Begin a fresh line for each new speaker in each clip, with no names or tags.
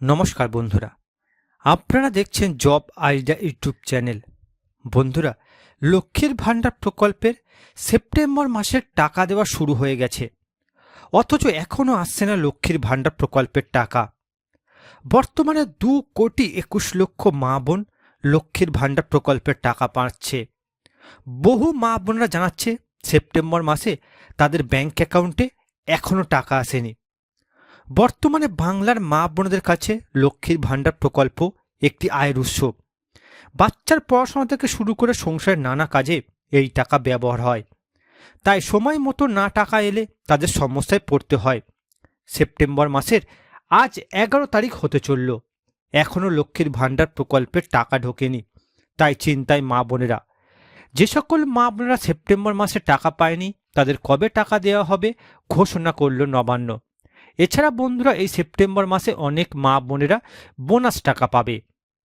নমস্কার বন্ধুরা। আপনারা দেখছেন জব আইডিয়া ইউটিউব চ্যানেল। বন্ধুরা, লক্ষ্মীর ভাণ্ডার প্রকল্পের সেপ্টেম্বর মাসের টাকা দেওয়া শুরু হয়ে গেছে। অথচ এখনও আসছে না লক্ষ্মীর ভাণ্ডার প্রকল্পের টাকা। বর্তমানে দু কোটি একুশ লক্ষ মা বোন লক্ষ্মীর ভাণ্ডার প্রকল্পের টাকা পাচ্ছে। বহু মা বোনরা জানাচ্ছে, সেপ্টেম্বর মাসে তাদের ব্যাংক অ্যাকাউন্টে এখনও টাকা আসেনি। বর্তমানে বাংলার মা বোনদের কাছে লক্ষ্মীর ভাণ্ডার প্রকল্প একটি আয়ের উৎস। বাচ্চার পড়াশোনা থেকে শুরু করে সংসারের নানা কাজে এই টাকা ব্যবহার হয়। তাই সময় মতো না টাকা এলে তাদের সমস্যায় পড়তে হয়। সেপ্টেম্বর মাসের আজ এগারো তারিখ হতে চলল। এখনও লক্ষ্মীর ভাণ্ডার প্রকল্পের টাকা ঢোকেনি। তাই চিন্তায় মা বোনেরা, যে সকল মা বোনেরা সেপ্টেম্বর মাসে টাকা পায়নি, তাদের কবে টাকা দেওয়া হবে ঘোষণা করল নবান্ন। এছাড়া বন্ধুরা এই সেপ্টেম্বর মাসে অনেক মা বোনেরা বোনাস টাকা পাবে।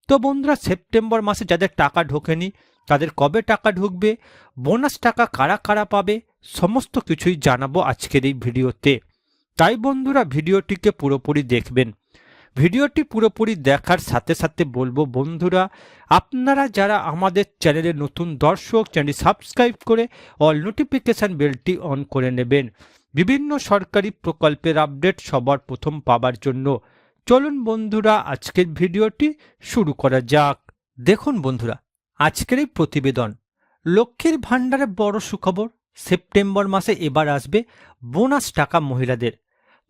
তো বন্ধুরা, সেপ্টেম্বর মাসে যাদের টাকা ঢোকেনি, তাদের কবে টাকা ঢুকবে, বোনাস টাকা কারা কারা পাবে, সমস্ত কিছুই জানাব আজকের এই ভিডিওতে। তাই বন্ধুরা, ভিডিওটিকে পুরোপুরি দেখবেন। ভিডিওটি পুরোপুরি দেখার সাথে সাথে বলব, বন্ধুরা, আপনারা যারা আমাদের চ্যানেলে নতুন দর্শক চ্যানেল সাবস্ক্রাইব করে অল নোটিফিকেশান বেলটি অন করে নেবেন। বিভিন্ন সরকারি প্রকল্পের আপডেট সবার প্রথম পাবার জন্য চলুন বন্ধুরা, আজকের ভিডিওটি শুরু করা যাক। দেখুন বন্ধুরা, আজকের এই প্রতিবেদন। লক্ষ্মীর ভাণ্ডারে বড় সুখবর, সেপ্টেম্বর মাসে এবার আসবে বোনাস টাকা মহিলাদের।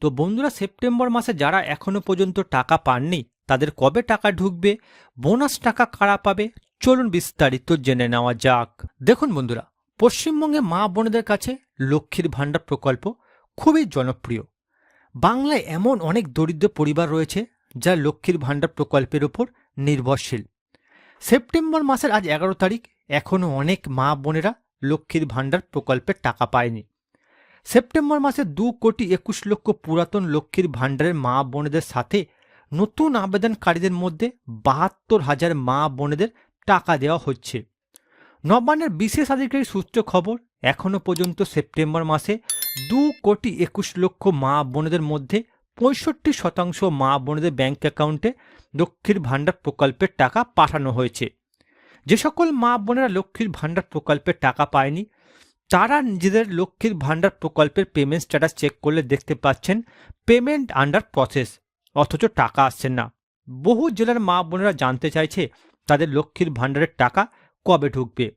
তো বন্ধুরা, সেপ্টেম্বর মাসে যারা এখনও পর্যন্ত টাকা পাননি, তাদের কবে টাকা ঢুকবে, বোনাস টাকা কারা পাবে, চলুন বিস্তারিত জেনে নেওয়া যাক। দেখুন বন্ধুরা পশ্চিমবঙ্গে মা বোনেদের কাছে লক্ষ্মীর ভাণ্ডার প্রকল্প খুবই জনপ্রিয়। বাংলায় এমন অনেক দরিদ্র পরিবার রয়েছে যা লক্ষ্মীর ভাণ্ডার প্রকল্পের উপর নির্ভরশীল। সেপ্টেম্বর মাসের আজ এগারো তারিখ এখনও অনেক মা বোনেরা লক্ষ্মীর ভাণ্ডার প্রকল্পের টাকা পায়নি। সেপ্টেম্বর মাসে দু কোটি একুশ লক্ষ পুরাতন লক্ষ্মীর ভাণ্ডারের মা বোনেদের সাথে নতুন আবেদনকারীদের মধ্যে বাহাত্তর হাজার মা বোনেদের টাকা দেওয়া হচ্ছে। নবান্নের বিশেষ আধিকারিক সূত্র খবর এখনও পর্যন্ত সেপ্টেম্বর মাসে দু কোটি একুশ লক্ষ মা বোনেদের মধ্যে পঁয়ষট্টি শতাংশ মা বোনেদের ব্যাংক অ্যাকাউন্টে লক্ষ্মীর ভাণ্ডার প্রকল্পের টাকা পাঠানো হয়েছে। যে সকল মা বোনেরা লক্ষ্মীর ভাণ্ডার প্রকল্পের টাকা পায়নি, তারা নিজেদের লক্ষ্মীর ভাণ্ডার প্রকল্পের পেমেন্ট স্ট্যাটাস চেক করলে দেখতে পাচ্ছেন পেমেন্ট আন্ডার প্রসেস অথচ টাকা আসছে না। বহু জেলার মা বোনেরা জানতে চাইছে তাদের লক্ষ্মীর ভাণ্ডারের টাকা কবে ঢুকবে?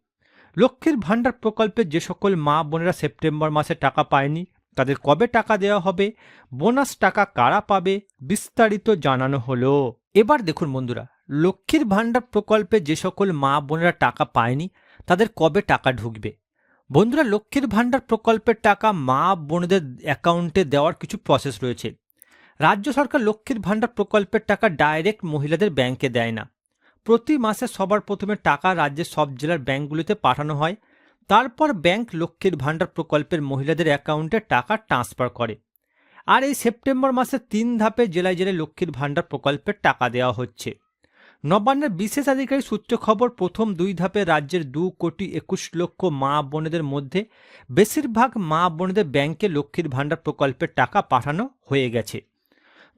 লক্ষ্মীর ভাণ্ডার প্রকল্পে যে সকল মা বোনেরা সেপ্টেম্বর মাসে টাকা পায়নি, তাদের কবে টাকা দেওয়া হবে? বোনাস টাকা কারা পাবে? বিস্তারিত জানানো হলো। এবার দেখুন বন্ধুরা, লক্ষ্মীর ভাণ্ডার প্রকল্পে যে সকল মা বোনেরা টাকা পায়নি, তাদের কবে টাকা ঢুকবে? বন্ধুরা, লক্ষ্মীর ভাণ্ডার প্রকল্পের টাকা মা বোনেদের অ্যাকাউন্টে দেওয়ার কিছু প্রসেস রয়েছে। রাজ্য সরকার লক্ষ্মীর ভাণ্ডার প্রকল্পের টাকা ডাইরেক্ট মহিলাদের ব্যাংকে দেয় না। প্রতি মাসে সবার প্রথমে টাকা রাজ্যের সব জেলার ব্যাঙ্কগুলিতে পাঠানো হয়। তারপর ব্যাংক লক্ষ্মীর ভাণ্ডার প্রকল্পের মহিলাদের অ্যাকাউন্টে টাকা ট্রান্সফার করে। আর এই সেপ্টেম্বর মাসে তিন ধাপে জেলায় জেলায় লক্ষ্মীর ভাণ্ডার প্রকল্পের টাকা দেওয়া হচ্ছে। নবান্নের বিশেষ আধিকারিক সূত্র খবর, প্রথম দুই ধাপে রাজ্যের দু কোটি একুশ লক্ষ মা বোনেদের মধ্যে বেশিরভাগ মা বোনেদের ব্যাংকে লক্ষ্মীর ভাণ্ডার প্রকল্পের টাকা পাঠানো হয়ে গেছে।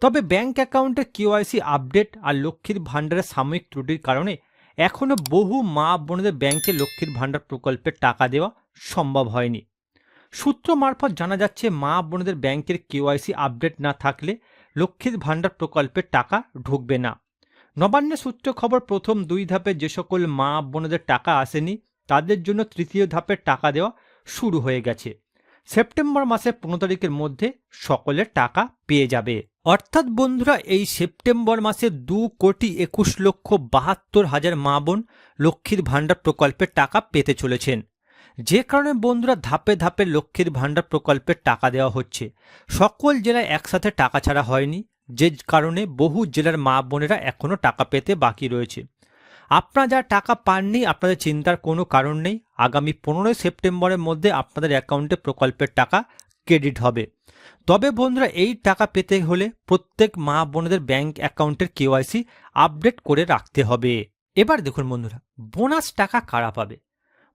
তবে ব্যাংক অ্যাকাউন্টে কেওয়াইসি আপডেট আর লক্ষ্মীর ভাণ্ডারের সাময়িক ত্রুটির কারণে এখনও বহু মা বোনেদের ব্যাংকে লক্ষ্মীর ভাণ্ডার প্রকল্পের টাকা দেওয়া সম্ভব হয়নি। সূত্র মারফত জানা যাচ্ছে, মা বোনেদের ব্যাংকের কেওয়াইসি আপডেট না থাকলে লক্ষ্মীর ভাণ্ডার প্রকল্পের টাকা ঢুকবে না। নবান্নের সূত্র খবর, প্রথম দুই ধাপে যে সকল মা বোনেদের টাকা আসেনি, তাদের জন্য তৃতীয় ধাপের টাকা দেওয়া শুরু হয়ে গেছে। সেপ্টেম্বর মাসের পনেরো তারিখের মধ্যে সকলের টাকা পেয়ে যাবে। অর্থাৎ বন্ধুরা, এই সেপ্টেম্বর মাসে দু কোটি একুশ লক্ষ বাহাত্তর হাজার মা বোন লক্ষ্মীর ভাণ্ডার প্রকল্পের টাকা পেতে চলেছেন। যে কারণে বন্ধুরা, ধাপে ধাপে লক্ষ্মীর ভাণ্ডার প্রকল্পের টাকা দেওয়া হচ্ছে। সকল জেলায় একসাথে টাকা ছাড়া হয়নি, যে কারণে বহু জেলার মা বোনেরা এখনও টাকা পেতে বাকি রয়েছে। আপনারা যারা টাকা পাননি, আপনাদের চিন্তার কোনো কারণ নেই। আগামী পনেরোই সেপ্টেম্বরের মধ্যে আপনাদের অ্যাকাউন্টে প্রকল্পের টাকা ক্রেডিট হবে। তবে বন্ধুরা, এই টাকা পেতে হলে প্রত্যেক মা বোনদের ব্যাংক অ্যাকাউন্টের কেওয়াইসি আপডেট করে রাখতে হবে। এবার দেখুন বন্ধুরা, বোনাস টাকা কারা পাবে?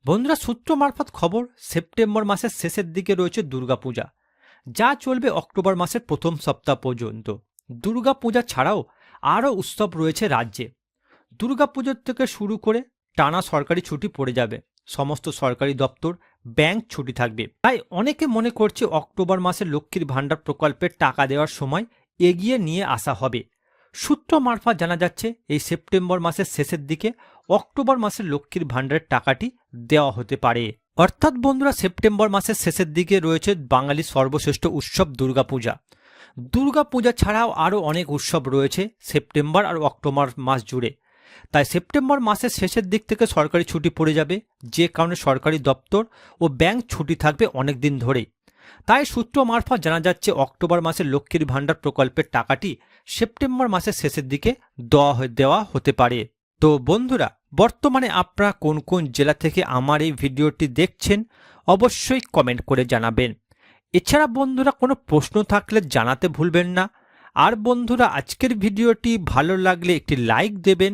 বন্ধুরা, সূত্র মারফত খবর, সেপ্টেম্বর মাসের শেষের দিকে রয়েছে দুর্গাপূজা, যা চলবে অক্টোবর মাসের প্রথম সপ্তাহ পর্যন্ত। দুর্গাপূজা ছাড়াও আরও উৎসব রয়েছে রাজ্যে। দুর্গাপুজোর থেকে শুরু করে টানা সরকারি ছুটি পড়ে যাবে। সমস্ত সরকারি দপ্তর ব্যাংক ছুটি থাকবে। তাই অনেকে মনে করছে অক্টোবর মাসে লক্ষ্মীর ভাণ্ডার প্রকল্পের টাকা দেওয়ার সময় এগিয়ে নিয়ে আসা হবে। সূত্র মারফত জানা যাচ্ছে, এই সেপ্টেম্বর মাসের শেষের দিকে অক্টোবর মাসের লক্ষ্মীর ভাণ্ডারের টাকাটি দেওয়া হতে পারে। অর্থাৎ বন্ধুরা, সেপ্টেম্বর মাসের শেষের দিকে রয়েছে বাঙালির সর্বশ্রেষ্ঠ উৎসব দুর্গাপূজা। দুর্গাপূজা ছাড়াও আরও অনেক উৎসব রয়েছে সেপ্টেম্বর আর অক্টোবর মাস জুড়ে। তাই সেপ্টেম্বর মাসের শেষের দিক থেকে সরকারি ছুটি পড়ে যাবে, যে কারণে সরকারি দপ্তর ও ব্যাংক ছুটি থাকবে অনেক দিন ধরেই। তাই সূত্র মারফত জানা যাচ্ছে, অক্টোবর মাসে লক্ষ্মীর ভাণ্ডার প্রকল্পের টাকাটি সেপ্টেম্বর মাসের শেষের দিকে দেওয়া দেওয়া হতে পারে। তো বন্ধুরা, বর্তমানে আপনারা কোন কোন জেলা থেকে আমার এই ভিডিওটি দেখছেন, অবশ্যই কমেন্ট করে জানাবেন। এছাড়া বন্ধুরা, কোনো প্রশ্ন থাকলে জানাতে ভুলবেন না। আর বন্ধুরা, আজকের ভিডিওটি ভালো লাগলে একটি লাইক দেবেন